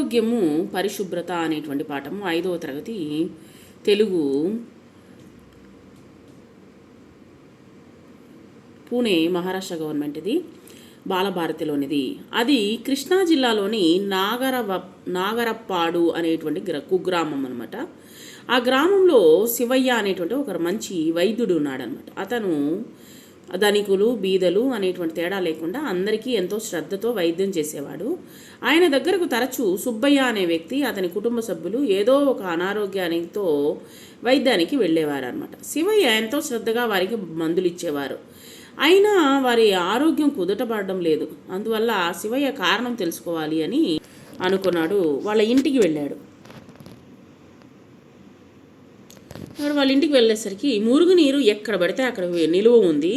ఆరోగ్యము పరిశుభ్రత అనేటువంటి పాఠము ఐదవ తరగతి తెలుగు పూణే మహారాష్ట్ర గవర్నమెంట్ ఇది బాలభారతిలోనిది. అది కృష్ణా జిల్లాలోని నాగరవ నాగరప్పాడు అనేటువంటి గ్ర కుగ్రామం అనమాట ఆ గ్రామంలో శివయ్య అనేటువంటి ఒక మంచి వైద్యుడు ఉన్నాడనమాట అతను ధనికులు బీదలు అనేటువంటి తేడా లేకుండా అందరికీ ఎంతో శ్రద్ధతో వైద్యం చేసేవాడు. ఆయన దగ్గరకు తరచూ సుబ్బయ్య అనే వ్యక్తి అతని కుటుంబ సభ్యులు ఏదో ఒక అనారోగ్యానితో వైద్యానికి వెళ్ళేవారనమాట శివయ్య ఎంతో శ్రద్ధగా వారికి మందులు ఇచ్చేవారు. అయినా వారి ఆరోగ్యం కుదుటపడడం లేదు. అందువల్ల శివయ్య కారణం తెలుసుకోవాలి అని అనుకున్నాడు. వాళ్ళ ఇంటికి వెళ్ళాడు. అక్కడ వాళ్ళ ఇంటికి వెళ్ళేసరికి మురుగునీరు ఎక్కడ పడితే అక్కడ నిలువ ఉంది.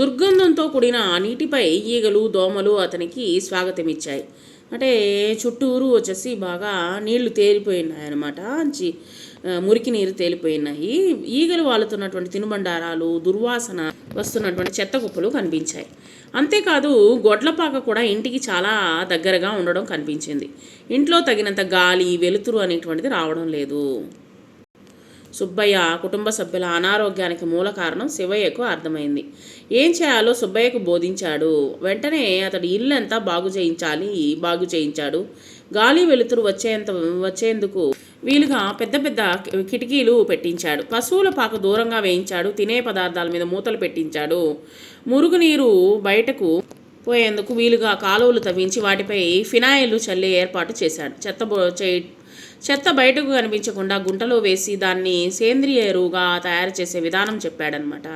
దుర్గంధంతో కూడిన ఆ నీటిపై ఈగలు దోమలు అతనికి స్వాగతం ఇచ్చాయి అంటే చుట్టూరు వచ్చేసి బాగా నీళ్ళు తేలిపోయినాయి అనమాట మురికి నీరు తేలిపోయినాయి. ఈగలు వాలుతున్నటువంటి తినుబండారాలు దుర్వాసన వస్తున్నటువంటి చెత్త కుప్పలు కనిపించాయి. అంతేకాదు గొడ్లపాక కూడా ఇంటికి చాలా దగ్గరగా ఉండడం కనిపించింది. ఇంట్లో తగినంత గాలి వెలుతురు అనేటువంటిది రావడం లేదు. సుబ్బయ్య కుటుంబ సభ్యుల అనారోగ్యానికి మూల కారణం శివయ్యకు అర్థమైంది. ఏం చేయాలో సుబ్బయ్యకు బోధించాడు. వెంటనే అతడి ఇల్లంతా బాగు చేయించాలి బాగు చేయించాడు. గాలి వెలుతురు వచ్చేంత వచ్చేందుకు వీలుగా పెద్ద పెద్ద కిటికీలు పెట్టించాడు. పశువుల పాక దూరంగా వేయించాడు. తినే పదార్థాల మీద మూతలు పెట్టించాడు. మురుగునీరు బయటకు పోయేందుకు వీలుగా కాలువలు తవ్వించి వాటిపై ఫినాయిల్ చల్లే ఏర్పాటు చేశాడు. చెత్త బో- చే చెత్త బయటకు కనిపించకుండా గుంటలో వేసి దాన్ని సేంద్రియ ఎరువుగా తయారు చేసే విధానం చెప్పాడనమాట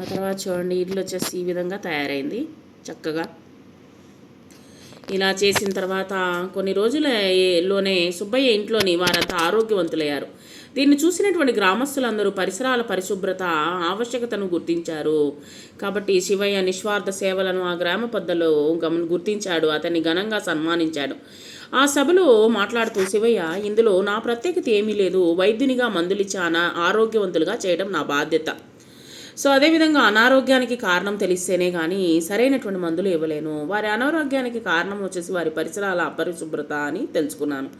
ఆ తర్వాత చూడండి ఇల్లు వచ్చేసి ఈ విధంగా తయారైంది చక్కగా. ఇలా చేసిన తర్వాత కొన్ని రోజులలోనే సుబ్బయ్య ఇంట్లోని వారంతా ఆరోగ్యవంతులయ్యారు. దీన్ని చూసినటువంటి గ్రామస్తులందరూ పరిసరాల పరిశుభ్రత ఆవశ్యకతను గుర్తించారు. కాబట్టి శివయ్య నిస్వార్థ సేవలను ఆ గ్రామ పెద్దలో గమని గుర్తించాడు అతన్ని ఘనంగా సన్మానించాడు. ఆ సభలో మాట్లాడుతూ శివయ్య ఇందులో నా ప్రత్యేకత ఏమీ లేదు. వైద్యునిగా మందులిచ్చానా? ఆరోగ్యవంతులుగా చేయడం నా బాధ్యత. సో అదేవిధంగా అనారోగ్యానికి కారణం తెలిస్తేనే కానీ సరైనటువంటి మందులు ఇవ్వలేను. వారి అనారోగ్యానికి కారణం వచ్చేసి వారి పరిసరాల అపరిశుభ్రత అని తెలుసుకున్నాను.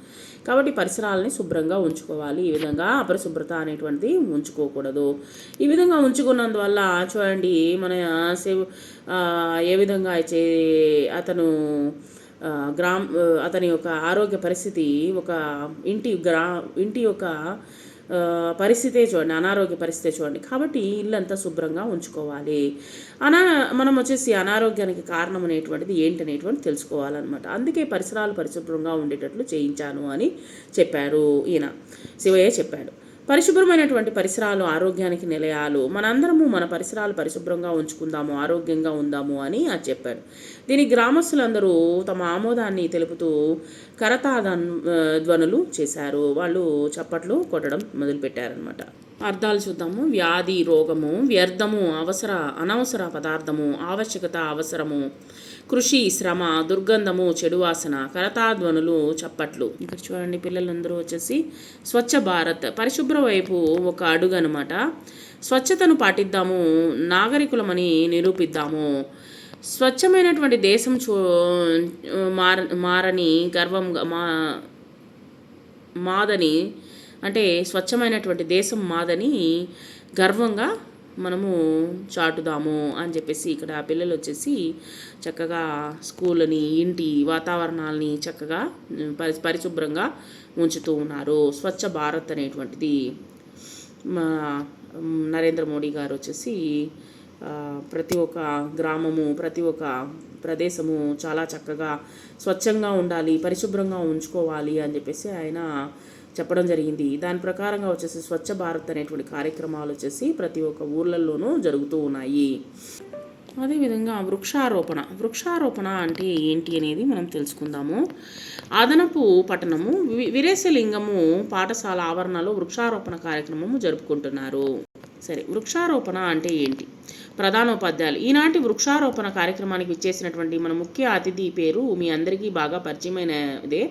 కాబట్టి పరిసరాలని శుభ్రంగా ఉంచుకోవాలి. ఈ విధంగా అపరిశుభ్రత అనేటువంటిది ఉంచుకోకూడదు. ఈ విధంగా ఉంచుకున్నందువల్ల చూడండి మన శివ ఏ విధంగా అయితే అతను గ్రామ్ అతని యొక్క ఆరోగ్య పరిస్థితి ఒక ఇంటి గ్రా ఇంటి యొక్క పరిస్థితే చూడండి అనారోగ్య పరిస్థితే చూడండి. కాబట్టి ఇల్లంతా శుభ్రంగా ఉంచుకోవాలి. అనా మనం వచ్చేసి అనారోగ్యానికి కారణం అనేటువంటిది ఏంటి అనేటువంటి తెలుసుకోవాలన్నమాట. అందుకే పరిసరాలు పరిశుభ్రంగా ఉండేటట్లు చేయించాను అని చెప్పారు ఈయన. శివయ్య చెప్పాడు. పరిశుభ్రమైనటువంటి పరిసరాలు ఆరోగ్యానికి నిలయాలు. మనందరము మన పరిసరాలు పరిశుభ్రంగా ఉంచుకుందాము ఆరోగ్యంగా ఉందాము అని అది చెప్పాడు. దీని గ్రామస్తులందరూ తమ ఆమోదాన్ని తెలుపుతూ కరతాదన్ ధ్వనులు చేశారు. వాళ్ళు చప్పట్లు కొట్టడం మొదలుపెట్టారనమాట అర్థాలు చూద్దాము. వ్యాధి రోగము వ్యర్థము అవసర అనవసర పదార్థము ఆవశ్యకత అవసరము కృషి శ్రమ దుర్గంధము చెడువాసన కరతాధ్వనులు చప్పట్లు. ఇక్కడ చూడండి పిల్లలందరూ వచ్చేసి స్వచ్ఛ భారత్ పరిశుభ్ర వైపు ఒక అడుగు అనమాట స్వచ్ఛతను పాటిద్దాము నాగరికులమని నిరూపిద్దాము. స్వచ్ఛమైనటువంటి దేశం చూ మార మారని గర్వంగా మా మాదని అంటే స్వచ్ఛమైనటువంటి దేశం మాదని గర్వంగా మనము చాటుదాము అని చెప్పేసి ఇక్కడ పిల్లలు వచ్చేసి చక్కగా స్కూల్ని ఇంటి వాతావరణాలని చక్కగా పరి పరిశుభ్రంగా ఉంచుతూ ఉన్నారు. స్వచ్ఛ భారత్ అనేటువంటిది మా నరేంద్ర మోడీ గారు వచ్చేసి ప్రతి ఒక్క గ్రామము ప్రతి ఒక్క ప్రదేశము చాలా చక్కగా స్వచ్ఛంగా ఉండాలి పరిశుభ్రంగా ఉంచుకోవాలి అని చెప్పేసి ఆయన చెప్పడం జరిగింది. దాని ప్రకారంగా వచ్చేసి స్వచ్ఛ భారత్ అనేటువంటి కార్యక్రమాలు వచ్చేసి ప్రతి ఒక్క ఊర్లలోనూ జరుగుతూ ఉన్నాయి. అదేవిధంగా వృక్షారోపణ. వృక్షారోపణ అంటే ఏంటి అనేది మనం తెలుసుకుందాము. అదనపు పట్టణము వి- విరేశలింగము పాఠశాల ఆవరణలో వృక్షారోపణ కార్యక్రమము జరుపుకుంటున్నారు. సరే వృక్షారోపణ అంటే ఏంటి? ప్రధానోపాధ్యాయులు ఈనాటి వృక్షారోపణ కార్యక్రమానికి విచ్చేసినటువంటి మన ముఖ్య అతిథి పేరు మీ అందరికీ బాగా పరిచయమైనదే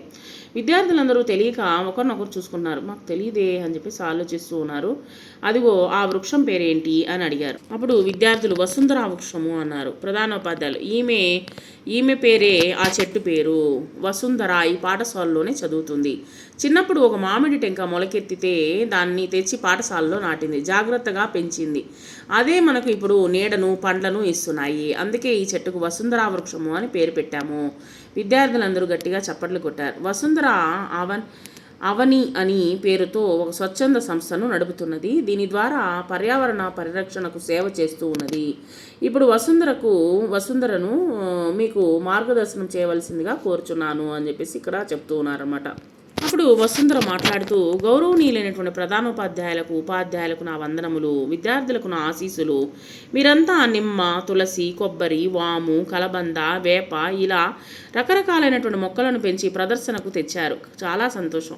విద్యార్థులందరూ తెలియక ఒకరినొకరు చూసుకున్నారు. మాకు తెలియదే అని చెప్పేసి ఆలోచిస్తూ ఉన్నారు. అదిగో ఆ వృక్షం పేరేంటి? అని అడిగారు. అప్పుడు విద్యార్థులు వసుంధరా వృక్షము అన్నారు. ప్రధానోపాధ్యాయులు ఈమె ఈమె పేరే ఆ చెట్టు పేరు. వసుంధర ఈ పాఠశాలలోనే చదువుతుంది. చిన్నప్పుడు ఒక మామిడి టెంక మొలకెత్తితే దాన్ని తెచ్చి పాఠశాలలో నాటింది. జాగ్రత్తగా పెంచింది. అదే మనకు ఇప్పుడు నీడను పండ్లను ఇస్తున్నాయి. అందుకే ఈ చెట్టుకు వసుంధర వృక్షము అని పేరు పెట్టాము. విద్యార్థులందరూ గట్టిగా చప్పట్లు కొట్టారు. వసుంధర అవన్ అవని అని పేరుతో ఒక స్వచ్ఛంద సంస్థను నడుపుతున్నది. దీని ద్వారా పర్యావరణ పరిరక్షణకు సేవ చేస్తూ ఉన్నది. ఇప్పుడు వసుంధరకు వసుంధరను మీకు మార్గదర్శనం చేయవలసిందిగా కోరుచున్నాను అని చెప్పేసి ఇక్కడ చెప్తూ ఉన్నారన్నమాట. అప్పుడు వసుంధర మాట్లాడుతూ గౌరవనీయులైనటువంటి ప్రధానోపాధ్యాయులకు ఉపాధ్యాయులకు నా వందనములు విద్యార్థులకు నా ఆశీస్సులు. మీరంతా నిమ్మ తులసి కొబ్బరి వాము కలబంద వేప ఇలా రకరకాలైనటువంటి మొక్కలను పెంచి ప్రదర్శనకు తెచ్చారు. చాలా సంతోషం.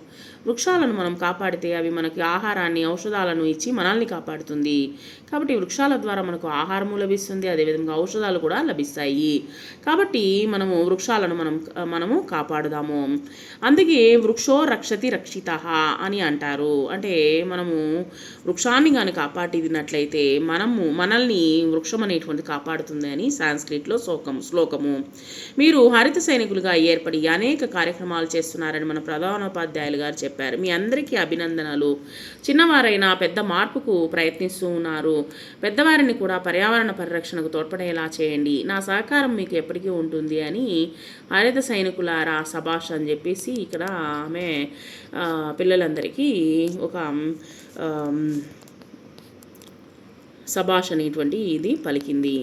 వృక్షాలను మనం కాపాడితే అవి మనకి ఆహారాన్ని ఔషధాలను ఇచ్చి మనల్ని కాపాడుతుంది. కాబట్టి వృక్షాల ద్వారా మనకు ఆహారము లభిస్తుంది. అదేవిధంగా ఔషధాలు కూడా లభిస్తాయి. కాబట్టి మనము వృక్షాలను మనం మనము కాపాడుదాము. అందుకే వృక్ష రక్షతి రక్షిత అని అంటారు. అంటే మనము వృక్షాన్ని కానీ కాపాడినట్లయితే మనము మనల్ని వృక్షం అనేటువంటి కాపాడుతుంది అని సాంస్క్రిట్లో శోకం శ్లోకము. మీరు హరిత సైనికులుగా ఏర్పడి అనేక కార్యక్రమాలు చేస్తున్నారని మన ప్రధానోపాధ్యాయులు గారు చెప్పారు. మీ అందరికీ అభినందనలు. చిన్నవారైనా పెద్ద మార్పుకు ప్రయత్నిస్తూ ఉన్నారు. పెద్దవారిని కూడా పర్యావరణ పరిరక్షణకు తోడ్పడేలా చేయండి. నా సహకారం మీకు ఎప్పటికీ ఉంటుంది అని హరిత సైనికులారా సభాష్ అని చెప్పేసి ఇక్కడ ఆమె ఆమె పిల్లలందరికీ ఒక సభాష్ అనేటువంటి ఇది పలికింది.